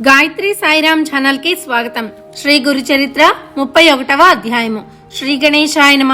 గాయత్రి సాయిరామ్ ఛానల్కి స్వాగతం. శ్రీ గురు చరిత్ర ముప్పై ఒకటవ అధ్యాయము. శ్రీ గణేశాయ నమ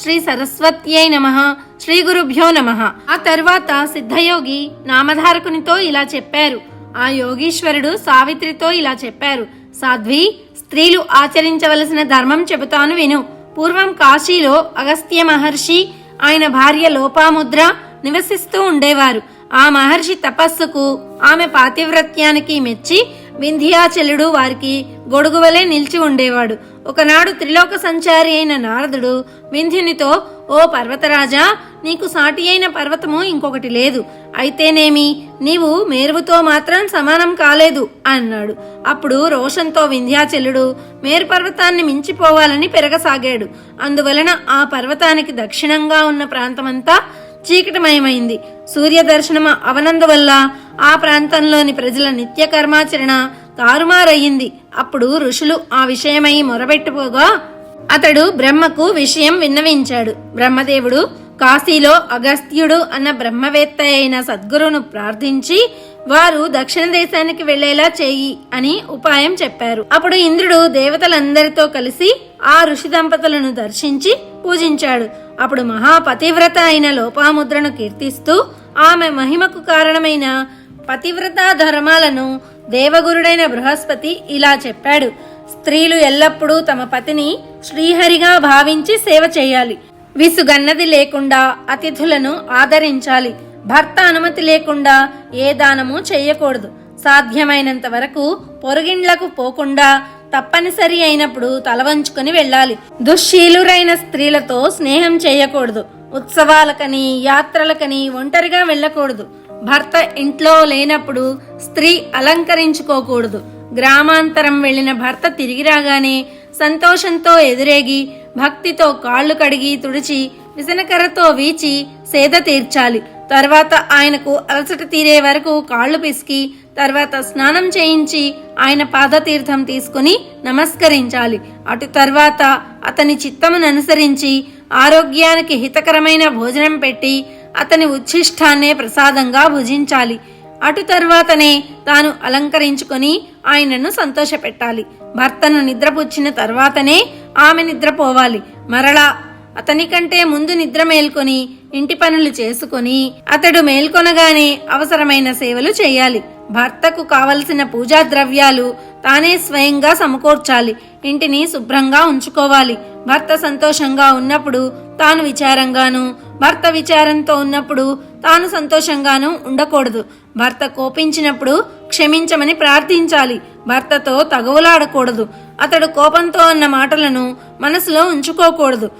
శ్రీ సరస్వత్యై నమ శ్రీ గురుభ్యో నమ. ఆ తర్వాత సిద్ధయోగి నామధారకునితో ఇలా చెప్పారు. ఆ యోగీశ్వరుడు సావిత్రితో ఇలా చెప్పారు. సాధ్వి స్త్రీలు ఆచరించవలసిన ధర్మం చెబుతాను విను. పూర్వం కాశీలో అగస్త్య మహర్షి ఆయన భార్య లోపాముద్ర నివసిస్తూ ఉండేవారు. ఆ మహర్షి తపస్సుకు ఆమె పాతివ్రత్యానికి మెచ్చి వింధ్యాచలుడు వారికి గొడుగువలే నిలిచి ఉండేవాడు. ఒకనాడు త్రిలోక సంచారి అయిన నారదుడు వింధ్యునితో ఓ పర్వతరాజా నీకు సాటి అయిన పర్వతము ఇంకొకటి లేదు. అయితేనేమి? నీవు మేరువుతో మాత్రం సమానం కాలేదు అన్నాడు. అప్పుడు రోషంతో వింధ్యాచలుడు మేరు పర్వతాన్ని మించిపోవాలని పెరగసాగాడు. అందువలన ఆ పర్వతానికి దక్షిణంగా ఉన్న ప్రాంతమంతా చీకటిమయమైంది. సూర్య దర్శనం అవనందువల్ల ఆ ప్రాంతంలోని ప్రజల నిత్య కర్మాచరణ తారుమారయ్యింది. అప్పుడు ఋషులు ఆ విషయమై మొరబెట్టుకోగా అతడు బ్రహ్మకు విషయం విన్నవించాడు. బ్రహ్మదేవుడు కాశీలో అగస్త్యుడు అన్న బ్రహ్మవేత్త అయిన సద్గురును ప్రార్థించి వారు దక్షిణ దేశానికి వెళ్ళేలా చేయి అని ఉపాయం చెప్పారు. అప్పుడు ఇంద్రుడు దేవతలందరితో కలిసి ఆ ఋషి దంపతులను దర్శించి పూజించాడు. అప్పుడు మహాపతివ్రత అయిన లోపాముద్రను కీర్తిస్తూ ఆమె మహిమకు కారణమైన పతివ్రత ధర్మాలను దేవగురుడైన బృహస్పతి ఇలా చెప్పాడు. స్త్రీలు ఎల్లప్పుడూ తమ పతిని శ్రీహరిగా భావించి సేవ చేయాలి. విసుగన్నది లేకుండా అతిథులను ఆదరించాలి. భర్త అనుమతి లేకుండా ఏ దానము చేయకూడదు. సాధ్యమైనంత వరకు పొరుగిండ్లకు పోకుండా తప్పనిసరి అయినప్పుడు తల వంచుకొని వెళ్ళాలి. దుశ్శీలురైన స్త్రీలతో స్నేహం చేయకూడదు. ఉత్సవాలకని యాత్రలకని ఒంటరిగా వెళ్ళకూడదు. భర్త ఇంట్లో లేనప్పుడు స్త్రీ అలంకరించుకోకూడదు. గ్రామాంతరం వెళ్ళిన భర్త తిరిగి రాగానే సంతోషంతో ఎదురేగి భక్తితో కాళ్ళు కడిగి తుడిచి విసనకర్రతో వీచి సేద తీర్చాలి. తర్వాత ఆయనకు అలసట తీరే వరకు కాళ్ళు పిసికి తర్వాత స్నానం చేయించి ఆయన పాదతీర్థం తీసుకుని నమస్కరించాలి. అటు తర్వాత అతని చిత్తమును అనుసరించి ఆరోగ్యానికి హితకరమైన భోజనం పెట్టి అతని ఉచ్ఛిష్టాన్నే ప్రసాదంగా భుజించాలి. అటు తర్వాతనే తాను అలంకరించుకొని ఆయనను సంతోషపెట్టాలి. భర్తను నిద్రపుచ్చిన తర్వాతనే ఆమె నిద్రపోవాలి. మరలా అతని కంటే ముందు నిద్ర మేల్కొని ఇంటి పనులు చేసుకొని అతడు మేల్కొనగానే అవసరమైన సేవలు చేయాలి. భర్తకు కావలసిన పూజా ద్రవ్యాలు తానే స్వయంగా సమకూర్చాలి. ఇంటిని శుభ్రంగా ఉంచుకోవాలి. భర్త సంతోషంగా ఉన్నప్పుడు తాను విచారంగాను భర్త విచారంతో ఉన్నప్పుడు తాను సంతోషంగాను ఉండకూడదు. భర్త కోపించినప్పుడు క్షమించమని ప్రార్థించాలి. భర్తతో తగవులాడకూడదు. అతడు కోపంతో అన్న మాటలను మనసులో ఉంచుకోకూడదు.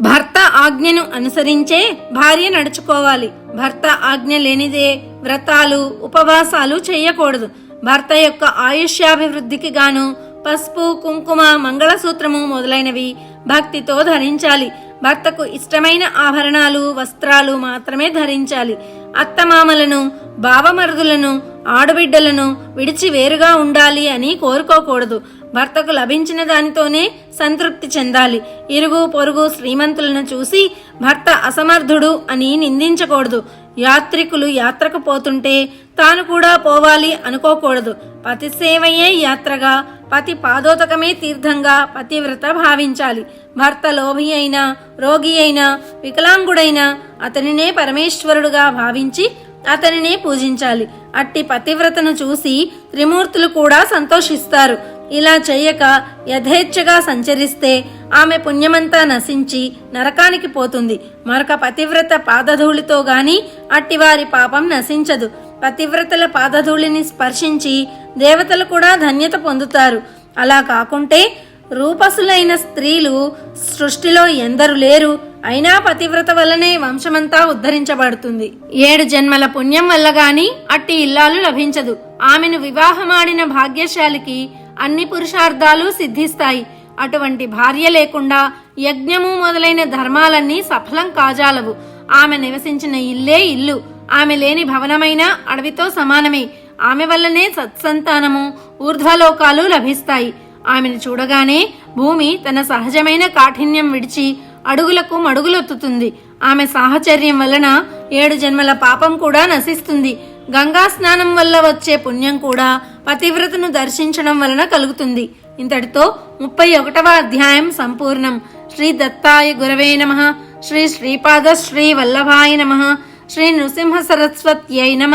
భర్త ఆజ్ఞను అనుసరించే భార్య నడుచుకోవాలి. భర్త ఆజ్ఞ లేనిదే వ్రతాలు ఉపవాసాలు చేయకూడదు. భర్త యొక్క ఆయుష్యాభివృద్ధికి గాను పసుపు కుంకుమ మంగళసూత్రము మొదలైనవి భక్తితో ధరించాలి. భర్తకు ఇష్టమైన ఆభరణాలు వస్త్రాలు మాత్రమే ధరించాలి. అత్తమామలను బావమరుదులను ఆడబిడ్డలను విడిచి వేరుగా ఉండాలి అని కోరుకోకూడదు. భర్తకు లభించిన దానితోనే సంతృప్తి చెందాలి. ఇరుగు పొరుగు శ్రీమంతులను చూసి భర్త అసమర్థుడు అని నిందించకూడదు. యాత్రికులు యాత్రకు పోతుంటే తాను కూడా పోవాలి అనుకోకూడదు. పతి సేవయే యాత్రగా పతి పాదోతకమే తీర్థంగా పతివ్రత భావించాలి. భర్త లోభి అయినా రోగి అయినా వికలాంగుడైనా అతనినే పరమేశ్వరుడుగా భావించి అతనినే పూజించాలి. అట్టి పతివ్రతను చూసి త్రిమూర్తులు కూడా సంతోషిస్తారు. ఇలా చెయ్యక యథేచ్ఛగా సంచరిస్తే ఆమె పుణ్యమంతా నశించి నరకానికి పోతుంది. మరొక పతివ్రత పాదధూళితో గాని అట్టివారి పాపం నశించదు. పతివ్రతల పాదధూళిని స్పర్శించి దేవతలు కూడా ధన్యత పొందుతారు. అలా కాకుంటే రూపసులైన స్త్రీలు సృష్టిలో ఎందరు లేరు. అయినా పతివ్రత వల్లనే వంశమంతా ఉద్ధరించబడుతుంది. ఏడు జన్మల పుణ్యం వల్ల గాని అట్టి ఇల్లాలు లభించదు. ఆమెను వివాహమాడిన భాగ్యశాలికి అన్ని పురుషార్థాలు సిద్ధిస్తాయి. అటువంటి భార్య లేకుండా యజ్ఞము మొదలైన ధర్మాలన్నీ సఫలం కాజాలవు. ఆమె నివసించిన ఇల్లే ఇల్లు. ఆమె లేని భవనమైన అడవితో సమానమే. ఆమె వల్లనే సత్సంతానము ఊర్ధ్వలోకాలు లభిస్తాయి. ఆమెను చూడగానే భూమి తన సహజమైన కాఠిన్యం విడిచి అడుగులకు మడుగులొత్తుతుంది. ఆమె సాహచర్యం వలన ఏడు జన్మల పాపం కూడా నశిస్తుంది. గంగా స్నానం వల్ల వచ్చే పుణ్యం కూడా పతివ్రతను దర్శించడం వలన కలుగుతుంది. ఇంతటితో ముప్పై ఒకటవ అధ్యాయం సంపూర్ణం. శ్రీ దత్తాయ గురవే నమ. శ్రీ శ్రీపాద శ్రీ వల్లభాయ నమ. శ్రీ నృసింహ సరస్వత్యై నమ.